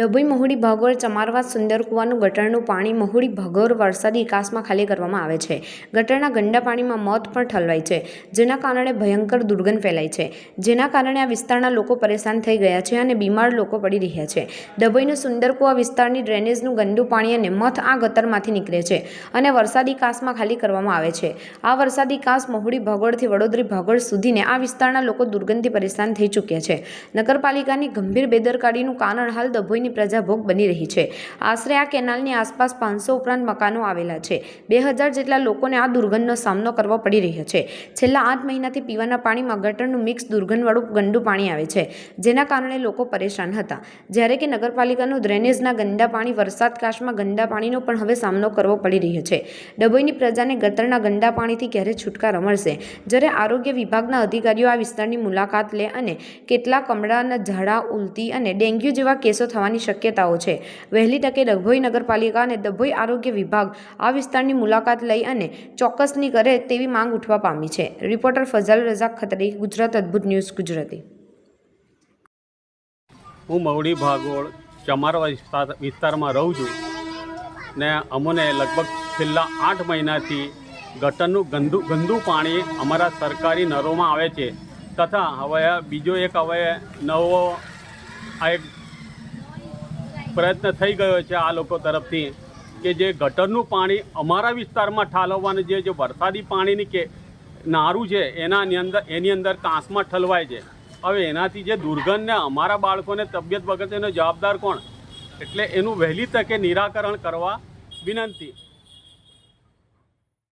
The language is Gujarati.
ડભોઈ મહુડી ભાગોળ ચમારવા સુંદર કુવાનું ગટરનું પાણી મહુડી ભાગોળ વરસાદી કાસમાં ખાલી કરવામાં આવે છે. ગટરના ગંદા પાણીમાં મોત પણ ઠલવાય છે, જેના કારણે ભયંકર દુર્ગંધ ફેલાય છે. જેના કારણે આ વિસ્તારના લોકો પરેશાન થઈ ગયા છે અને બીમાર લોકો પડી રહ્યા છે. ડભોઈનું સુંદર કુવા વિસ્તારની ડ્રેનેજનું ગંદુ પાણી અને મથ આ ગતરમાંથી નીકળે છે અને વરસાદી કાસમાં ખાલી કરવામાં આવે છે. આ વરસાદી કાસ મહુડી ભાગોળથી વડોદરી ભાગોળ સુધીને આ વિસ્તારના લોકો દુર્ગંધથી પરેશાન થઈ ચૂક્યા છે. નગરપાલિકાની ગંભીર બેદરકારીનું કારણ હાલ ડભોઈની પ્રજા ભોગ બની રહી છે. આશરે આ કેનાલની આસપાસ પાંચસો ઉપરાંત મકાનો આવેલા છે. બે હજાર જેટલા લોકોને આ દુર્ગંધનો સામનો કરવો પડી રહ્યો છે. છેલ્લા આઠ મહિનાથી પીવાના પાણીમાં ગટરનું મિક્સ દુર્ગંધવાળું ગંદુ પાણી આવે છે, જેના કારણે લોકો પરેશાન હતા. જ્યારે કે નગરપાલિકાનું ડ્રેનેજના ગંદા પાણી વરસાદ કાશમાં ગંદા પાણીનો પણ હવે સામનો કરવો પડી રહ્યો છે. ડભોઈની પ્રજાને ગટરના ગંદા પાણીથી ક્યારે છુટકારો મળશે? જ્યારે આરોગ્ય વિભાગના અધિકારીઓ આ વિસ્તારની મુલાકાત લે અને કેટલા કમળાના ઝાડા, ઉલટી અને ડેન્ગ્યુ જેવા કેસો થવાની શક્યતાઓ છે. વહેલી તકે ડભોઈ નગરપાલિકા અને ડભોઈ આરોગ્ય વિભાગ આ વિસ્તારની મુલાકાત લઈ અને ચોક્કસની કરે તેવી માંગ ઉઠવા પામી છે. રિપોર્ટર ફઝલ રઝાક ખત્રી, ગુજરાત અદ્ભુત ન્યૂઝ, ગુજરાતી. હું મવડી ભાગોળ ચમારવા વિસ્તાર, વિસ્તારમાં રહું છું ને અમને લગભગ છેલ્લા આઠ મહિનાથી ગટરનું ગંદુ ગંદુ પાણી અમારા સરકારી નળોમાં આવે છે. તથા હવે બીજો એક હવે નવો આ એક પ્રયત્ન થઈ ગયો છે આ લોકો તરફથી કે જે ગટરનું પાણી અમારા વિસ્તારમાં ઠાલવવાનું જે જે વરસાદી પાણીની કે નારું છે, એનાની અંદર એની અંદર કાંસમાં ઠલવાય છે. હવે એનાથી જે દુર્ગંધને અમારા બાળકોને તબિયત વગર એનો જવાબદાર કોણ? એટલે એનું વહેલી તકે નિરાકરણ કરવા વિનંતી.